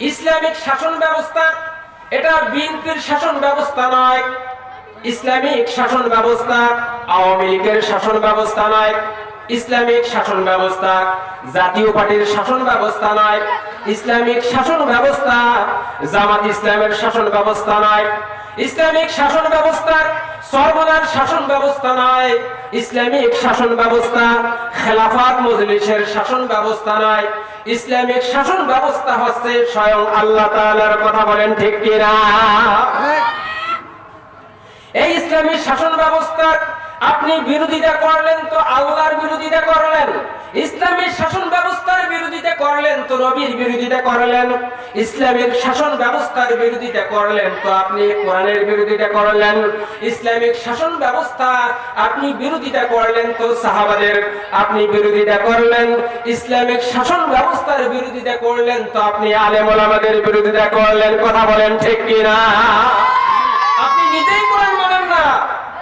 Islamic শাসন ব্যবস্থা এটা বিএনপির শাসন ব্যবস্থা নয় ইসলামিক শাসন ব্যবস্থা আওয়ামী লীগের শাসন ব্যবস্থা নয় ইসলামিক শাসন ব্যবস্থা জাতীয় পার্টির শাসন ব্যবস্থা নয় ইসলামিক শাসন ব্যবস্থা জামাত ইসলামের শাসন ব্যবস্থা নয় ইসলামিক শাসন ব্যবস্থা সর্বনার শাসন ব্যবস্থা নয় ইসলামিক শাসন ব্যবস্থা খেলাফাত মজলিসের শাসন ব্যবস্থা নয় ইসলামিক শাসন ব্যবস্থা হচ্ছে স্বয়ং আল্লাহ তাআলার কথা বলেন ঠিক কিনা? এই ইসলামিক শাসন ব্যবস্থার আপনি বিরোধিতা করলেন তো আল্লাহর বিরোধিতা করলেন। ইসলামী শাসন ব্যবস্থার বিরোধিতা করলেন তো নবীর বিরোধিতা করলেন। ইসলামিক শাসন ব্যবস্থার বিরোধিতা করলেন তো আপনি কোরআনের বিরোধিতা করলেন। ইসলামিক শাসন ব্যবস্থা আপনি বিরোধিতা করলেন তো সাহাবাদের আপনি বিরোধিতা করলেন। ইসলামিক শাসন ব্যবস্থার বিরোধিতা করলেন তো আপনি আলেম ওলামাদের বিরোধিতা করলেন। কথা বলেন ঠিক কিনা? আপনি নিজেই কোরআন মানেন না।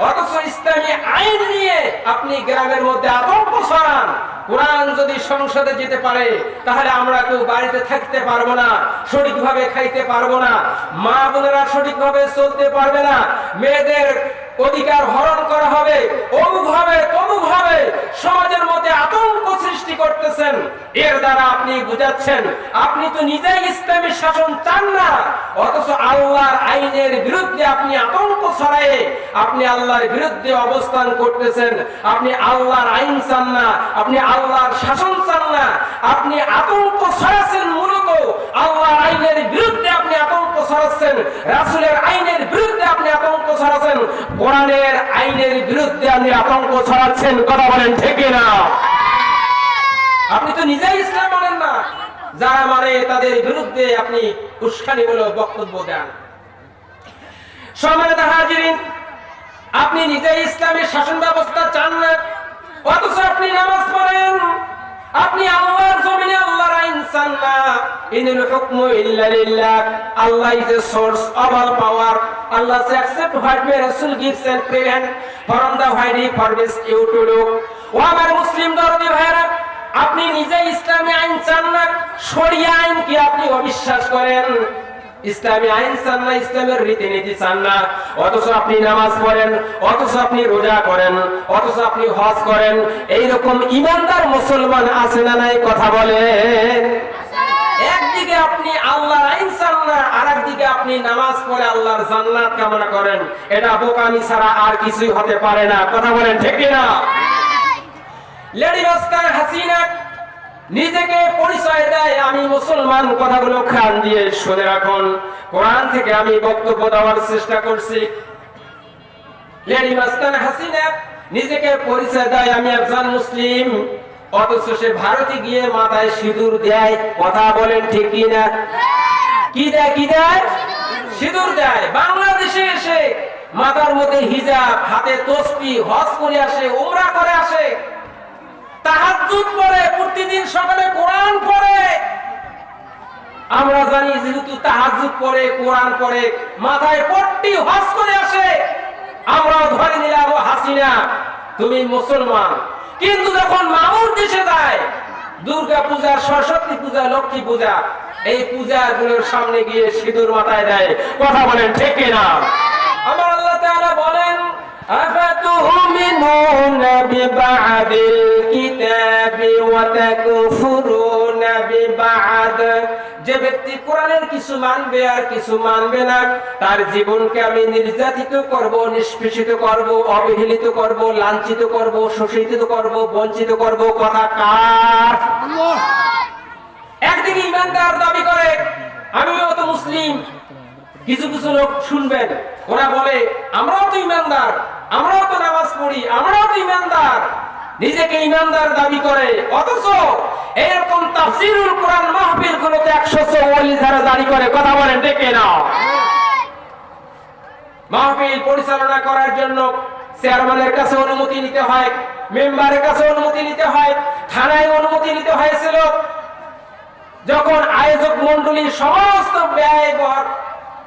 অথচ ইসলামী আইন নিয়ে আপনি গ্রামের মধ্যে আতঙ্ক ছড়ান। কোরআন যদি সংসদে যেতে পারে, তাহলে আমরা কেউ বাড়িতে থাকতে পারব না, সঠিকভাবে খাইতে পারব না। মা বোনেরা সঠিকভাবে চলতে পারবে না। মেয়েদের অধিকার হরণ করা হবে। তমুক হবে সমাজের মধ্যে আতঙ্ক সৃষ্টি করতেছেন। এর দ্বারা আপনি বুঝাচ্ছেন, আপনি তো নিজেই ইসলামী শাসন চান না। অথচ আল্লাহর আইনের বিরুদ্ধে আপনি আতঙ্ক ছড়ায়ে আপনি আল্লাহর বিরুদ্ধে অবস্থান করতেছেন। আপনি আল্লাহর আইন চান না, আপনি আল্লাহর শাসন চান না। আপনি আতঙ্ক ছড়াচ্ছেন মূলত আল্লাহর আইনের বিরুদ্ধে আপনি আতঙ্ক ছড়াচ্ছেন রাসূলের আইনের বিরুদ্ধে আপনি আতঙ্ক ছড়াচ্ছেন কোরআনের আইনের বিরুদ্ধে আপনি আতঙ্ক ছড়াচ্ছেন কথা বলেন ঠিক না আপনি তো নিজেই ইসলাম মানেন না। যারা মানে তাদের বিরুদ্ধে আপনি বক্তব্য দেন। হাজিরিন, আপনি নিজেই ইসলামের শাসন ব্যবস্থা চান না, অথচ আপনি নামাজ পড়েন। আপনি আল্লাহর জমিনে আল্লাহর আইন চান না। আপনি নিজে ইসলামী আইন চান না, শরিয়া আইন কি আপনি অবিশ্বাস করেন? ইসলামী আইন চান না, ইসলামের রীতিনীতি চান না। অথচ আপনি নামাজ পড়েন, অথচ আপনি রোজা করেন, অথচ আপনি হজ করেন। এইরকম ইমানদার মুসলমান আছে না নাই? কথা বলেন। আপনি আল্লাহর আইন চান না আর একদিকে আপনি নামাজ পড়ে আল্লাহর জান্নাত কামনা করেন। এটা বোকামি ছাড়া আর কিছুই হতে পারে না। কথা বলেন ঠিক না লেডি মাস্টার হাসিনা নিজেকে পরিচয় দেয়, আমি মুসলমান। কথাগুলো খান দিয়ে শুনে রাখুন। কোরআন থেকে আমি বক্তব্য দেওয়ার চেষ্টা করছি। লেডি মাস্তান হাসিনা নিজেকে পরিচয় দেয়, আমি একজন মুসলিম। অথচ সে ভারতে গিয়ে মাথায় সিঁদুর দেয়। কথা বলেন ঠিক কি না কি দেয় কি দেয়? সিঁদুর দেয়। বাংলাদেশে এসে মাথার মধ্যে হিজাব, হাতে তসবি, হজ করে আসে, উমরা করে আসে। পড়ে, প্রতিদিন সকালে কোরআন পড়ে। আমরা জানি যেহেতু তাহাজ্জুদ পড়ে, কোরআন পড়ে, মাথায় পট্টি হজ করে আসে। আমরাও ধরে নিলাম, হাসিনা, তুমি মুসলমান। কিন্তু যখন মামুর দেশে যায় দুর্গা পূজা সরস্বতী পূজা লক্ষ্মী পূজা এই পূজাগুলোর সামনে গিয়ে সিঁদুর মাথায় দেয় কথা বলেন ঠিক না আমার আল্লাহ তাআলা বলেন أفتؤمنون ببعض الكتاب وتكفرون ببعض যে ব্যক্তি কোরআনের কিছু মানবে আর কিছু মানবে না, তার জীবনকে আমি নির্যাতিত করব, নিষ্পেষিত করব, অবহেলিত করব, লাঞ্ছিত করব, শোষিত করব, বঞ্চিত করব। কথা কার? একদিকে ইমানদার দাবি করে, আমিও তো মুসলিম। কিছু কিছু লোক শুনবেন, ওরা বলে, আমরাও তো ইমানদার, আমরাও তো নামাজ পড়ি, আমরাও তো ইমানদার। নিজেকে ইমানদার দাবি করে। অথচ এরকম তাফসিরুল কোরআন মাহফিল গুলোতে একশো চৌয়াল্লিশ ধারা জারি করে। কথা বলেন ডেকে নাও মাহফিল পরিচালনা করার জন্য চেয়ারম্যানের কাছে অনুমতি নিতে হয়, মেম্বারের কাছে অনুমতি নিতে হয়, থানায় অনুমতি নিতে হয়েছিল। যখন আয়োজক মন্ডলী সমস্ত ব্যয়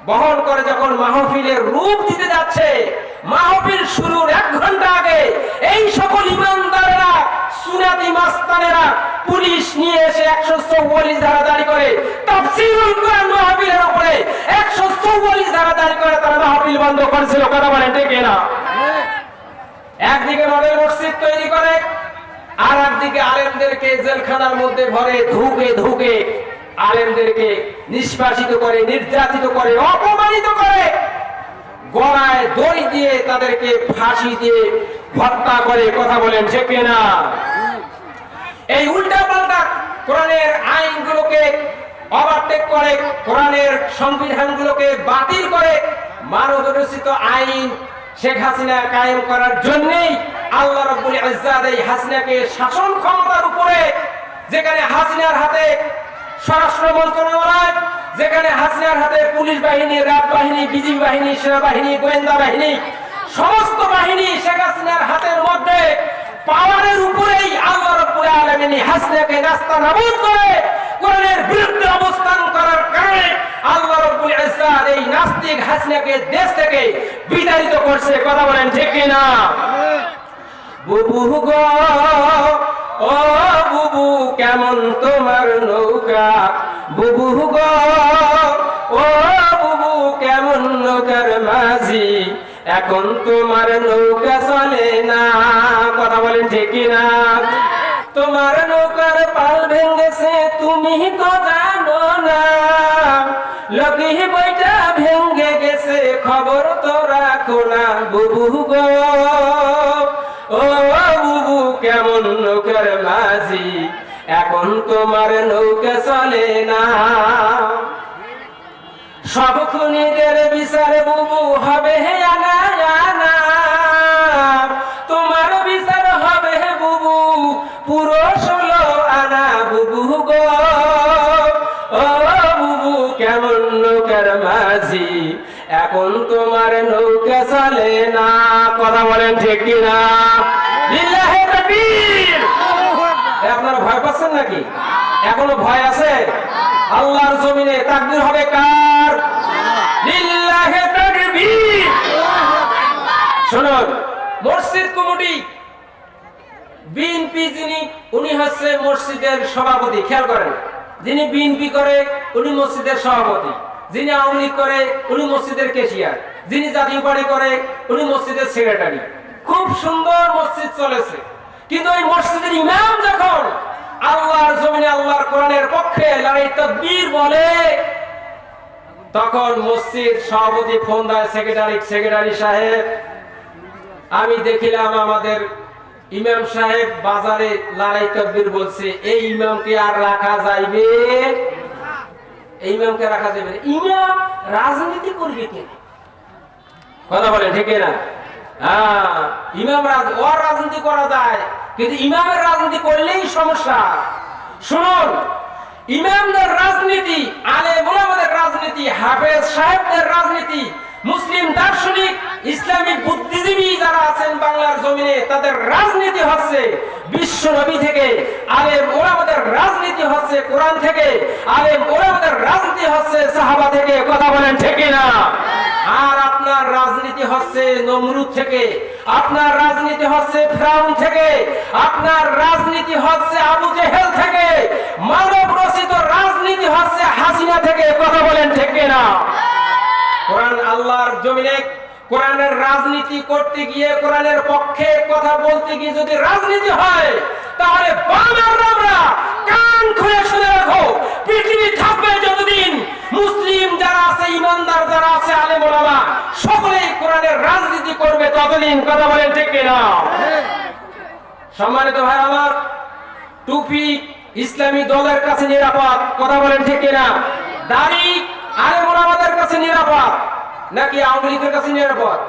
বহন করে যখন মাহফিলে রূপ দিতে যাচ্ছে, মাহফিল শুরুর এক ঘণ্টা আগে এই সকল ইমানদারেরা, সুনাতি মাস্তানেরা পুলিশ নিয়ে এসে একশো চৌবল্লিশ ধারা দাঁড়ি করে তাফসিরুল কোরআন মাহফিলের উপরে একশো চৌবল্লিশ ধারা দাঁড়ি করে তারা মাহফিল বন্ধ করেছিল। কথা বলেন ডেকে না? একদিকে মডেল মসজিদ তৈরি করে আর একদিকে আলেমদেরকে জেলখানার মধ্যে ভরে ধুকে ধুকে আলেমদেরকে নিষ্কাশিত করে, নির্যাতিত করে, অপমানিত করে, গলায় দড়ি দিয়ে তাদেরকে ফাঁসি দিয়ে হত্যা করে কথা বলেন, ঠিক না এই উল্টা পাল্টা কোরআনের আইনগুলোকে ওভারটেক করে, কোরআনের সংবিধানগুলোকে বাতিল করে মানব রচিত আইন শেখ হাসিনা কায়েম করার জন্যই আল্লাহ রাব্বুল ইজ্জাত এই হাসিনাকে শাসন ক্ষমতার উপরে, যেখানে হাসিনার হাতে স্বরাষ্ট্র যেখানে হাসিনার হাতে পুলিশ বাহিনী, র্যাব বাহিনী, বিজিবি বাহিনী, সেনাবাহিনী, গোয়েন্দা বাহিনী, সমস্ত বাহিনী শেখ হাসিনার হাতের মধ্যে পাওয়ারের উপরেই আল্লাহ রাব্বুল আলামিন হাসনাকে রাস্তা নাবুদ করে অবস্থান করার কারণে এই নাস্তিক হাসনাকে দেশ থেকে বিতাড়িত করছে। কথা বলেন ঠিক না বুবু গো ও বুবু, কেমন তোমার নৌকা? বুবু গো, ও বুবু, কেমন নৌকার মাঝি? এখন তোমার নৌকা চলে না। কথা বলেন ঠিক না? তোমার নৌকার পাল ভেঙেছে, তুমি তো জানো না। লগি বইটা ভেঙে গেছে, খবর তো রাখো না বুবু গো। ও কেমন নৌকার মাঝি? এখন তোমার নৌকা চলে না। সব খুনিদের বিচার বুবু হবে হে তোমার বিচার হবে বুবু, পুরো ষোলো আনা বুবু গো। ও বুবু, কেমন নৌকার মাঝি? এখন তোমার নৌকা চলে না। কথা বলেন ঠিক কিনা লিল্লাহে তাকবীর এ আপনারা ভয় পাচ্ছেন নাকি? এখনও ভয় আছে? আল্লাহর জমিনে তাকবীর হবে কার? লিল্লাহে তাকবীর। শুনুন, মসজিদ কমিটি, বিএনপি যিনি, উনি হচ্ছে মসজিদের সভাপতি, খেয়াল করেন। যিনি বিএনপি করে, উনি মসজিদের সভাপতি। যিনি আওয়ামী লীগ করে, উনি মসজিদের কেশিয়ার। যিনি জাতীয় পার্টি করে, উনি মসজিদের সেক্রেটারি। খুব সুন্দর মসজিদ চলেছে। কিন্তু ওই মসজিদের ইমাম যখন আল্লাহর জমিনে আল্লাহর কোরআনের পক্ষে লড়াই বলে। তখন মসজিদ সভাপতি ফোন দেয়, সেক্রেটারি সেক্রেটারি সাহেব, আমি দেখিলাম আমাদের ইমাম সাহেব বাজারে লড়াই তকবীর বলছে। এই ইমামকে আর রাখা যাইবে এই ইমামকে রাখা যাবে ইমাম রাজনীতি করবে কে? কথা বলেন, ঠিক না হ্যাঁ ইমাম রাজ ওর রাজনীতি করা যায়। কিন্তু ইমামের রাজনীতি করলেই সমস্যা। শুনুন, ইমামদের রাজনীতি, আলে মোলামাদের রাজনীতি, হাফেজ সাহেবদের রাজনীতি, মুসলিম দার্শনিক, ইসলামিক বুদ্ধিজীবী যারা আছেন বাংলার জমিনে, তাদের রাজনীতি হচ্ছে বিশ্ব নবী থেকে আলেম ওলামাদের রাজনীতি হচ্ছে কোরআন থেকে আলেম ওলামাদের রাজনীতি হচ্ছে সাহাবা থেকে। কথা বলেন ঠিক না আর রাজনীতি হচ্ছে নমরুদ থেকে, আপনার রাজনীতি হচ্ছে ফ্রাউন থেকে, আপনার রাজনীতি হচ্ছে আবু জেহেল থেকে, মানব রচিত রাজনীতি হচ্ছে হাসিনা থেকে, কথা বলেন ঠিক না কোরআন আল্লাহর জমিনে কোরআনের রাজনীতি করতে গিয়ে কোরআনের পক্ষে কথা বলতে গিয়ে যদি রাজনীতি হয়, তাহলে বাংলার আমরা কান খুলে শুনে রাখো পৃথিবী থাকবে যতদিন মুসলিম যারা আছে, ইমানদার যারা আছে আলেম ওলামা সকলেই কোরআনের রাজনীতি করবে ততদিন, কথা বলেন ঠিক না সম্মানিত ভাই, আমার টুপি ইসলামী দলের কাছে নিরাপদ, কথা বলেন ঠিক না দাড়ি আলেম ওলামাদের কাছে নিরাপদ, নাকি আওয়ামী লীগের কাছে নিরাপদ?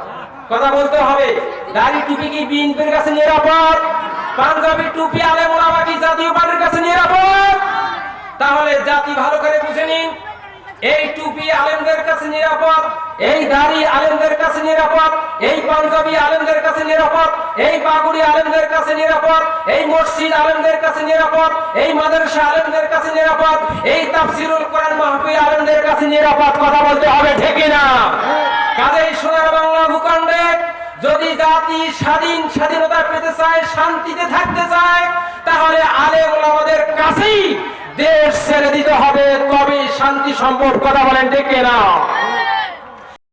কথা বলতে হবে, দাড়ি টুপি কি বিএনপির কাছে নিরাপদ? পাঞ্জাবি টুপি আলেম ওলামা কি জাতীয় পার্টির কাছে নিরাপদ তাহলে জাতি ভালো করে বুঝে নিন এই টুপি আলেমদের কাছে নিরাপদ, এই দাড়ি আলেমদের কাছে নিরাপদ, এই পাঞ্জাবি আলেমদের কাছে নিরাপদ, এই পাগুড়ি আলেমদের কাছে নিরাপদ, এই মসজিদ আলেমদের কাছে নিরাপদ, এই মাদ্রাসা আলেমদের কাছে নিরাপদ, এই তাফসিরুল কোরআন মাহফিল আলেমদের কাছে নিরাপদ, কথা বলতে হবে ঠিক না কাজেই সোনার বাংলা ভূখণ্ডে যদি জাতি স্বাধীন, স্বাধীনতা পেতে চায়, শান্তিতে থাকতে চায়, তাহলে আলেম আমাদের কাছেই দেশ ছেড়ে দিতে হবে তবে শান্তি সম্ভব কথা বলেন ডেকে না